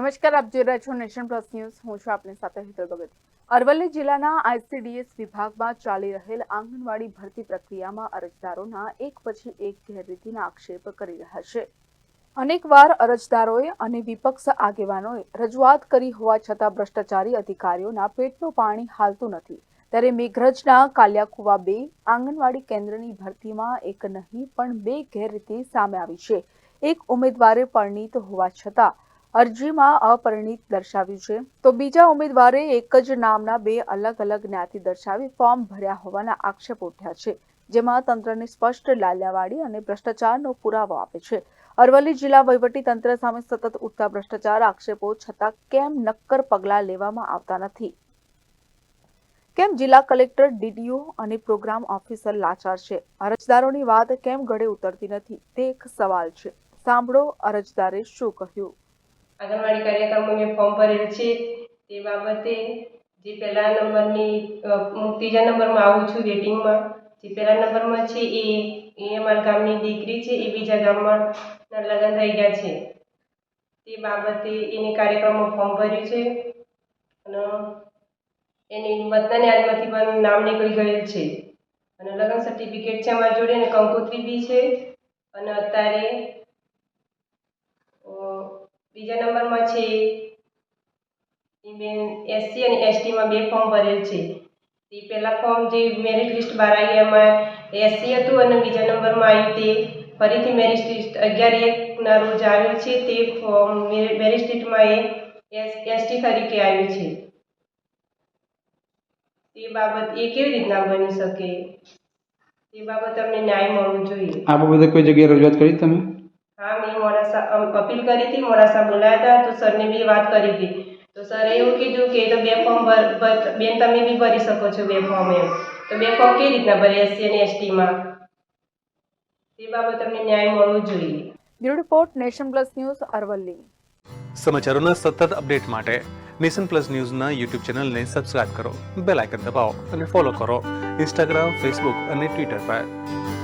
નમસ્કાર, આપ જોઈ રહ્યા છો નેશન પ્લસ ન્યૂઝ. હું છું આપની સાથે હિતલ ભગત. અરવલ્લી જિલ્લાના આઈસીડીએસ વિભાગમાં ચાલી રહેલ આંગણવાડી ભરતી પ્રક્રિયામાં અરજદારોના એક પછી એક ગેરરીતિના આક્ષેપ કરી રહ્યા છે. અનેકવાર અરજદારોએ અને વિપક્ષ આગેવાનોએ રજૂઆત કરી હોવા છતાં ભ્રષ્ટાચારી અધિકારીઓના પેટનું પાણી હાલતું નથી. ત્યારે મેઘરજના કાલિયાકુવા બે આંગણવાડી કેન્દ્રની ભરતીમાં એક નહીં પણ બે ગેરરીતિ સામે આવી છે. એક ઉમેદવારે પરિણીત હોવા છતાં અરજીમાં અપરિણીત દર્શાવ્યું છે. તો બીજા ઉમેદવારે એક જ નામના બે અલગ અલગ જ્ઞાતિ દર્શાવી ફોર્મ ભર્યા હોવાના આક્ષેપ ઉઠ્યા છે, જેમાં તંત્રને સ્પષ્ટ લાલિયાવાડી અને ભ્રષ્ટાચારનો પુરાવો આપે છે. અરવલ્લી જિલ્લા વહીવટી તંત્ર સામે સતત ઉઠતા ભ્રષ્ટાચાર આક્ષેપો છતાં કેમ નક્કર પગલાં લેવામાં આવતા નથી? કેમ જિલ્લા કલેક્ટર ડીડીઓ અને પ્રોગ્રામ ઓફિસર લાચાર છે? અરજદારોની વાત કેમ ગળે ઉતરતી નથી? તે એક સવાલ છે. સાંભળો અરજદારે શું કહ્યું? આંગણવાડી કાર્યક્રમમાં મેં ફોર્મ ભરેલ છે. તે બાબતે જે પહેલા નંબરની હું ત્રીજા નંબરમાં આવું છું વેટિંગમાં. જે પહેલા નંબરમાં છે એ એ અમારા ગામની દીકરી છે, એ બીજા ગામમાં લગ્ન થઈ ગયા છે. તે બાબતે એને કાર્યક્રમમાં ફોર્મ ભર્યું છે. અને એની મતદાન યાદમાંથી પણ નામ નીકળી ગયેલ છે. અને લગ્ન સર્ટિફિકેટ છે અમારી જોડે અને કંકોત્રી બી છે. અને અત્યારે બીજા નંબરમાં છે એ બેન એસસી અને એસટીમાં બે ફોર્મ ભરેલ છે. તે પહેલાં ફોર્મ જે મેરિટ લિસ્ટ બહાર આવી એમાં એસસી હતું અને બીજા નંબરમાં આવ્યું તે. ફરીથી મેરિટ લિસ્ટ અગિયાર એકના રોજ આવ્યું છે, તે ફોર્મ મેરિટ લિસ્ટમાં એ એસ એસટી તરીકે આવ્યું છે. તે બાબત એ કેવી રીતના બની શકે? તે બાબત અમને ન્યાય મળવો જોઈએ. આ બાબતે કોઈ જગ્યાએ રજૂઆત કરી તમે? મોડાસા અપીલ કરી હતી મોડાસા બોલાયા હતા તો સરને બી વાત કરી હતી. તો સરે એવું કીધું કે એ તો બે ફોર્મ બેન તમે બી ભરી શકો છો બે ફોર્મ એમ. તો બે ફોર્મ કેવી રીતના ભરે એસસી અને એસટીમાં? તે બાબત અમને ન્યાય મળવો જોઈએ. Bureau report nation plus news Aravalli. સમાચારોના સતત અપડેટ માટે નેશન પ્લસ ન્યૂઝના યુટ્યુબ ચેનલને સબસ્ક્રાઇબ કરો બેલ આઇકન દબાવો અને ફોલો કરો ઇન્સ્ટાગ્રામ ફેસબુક અને ટ્વિટર પર.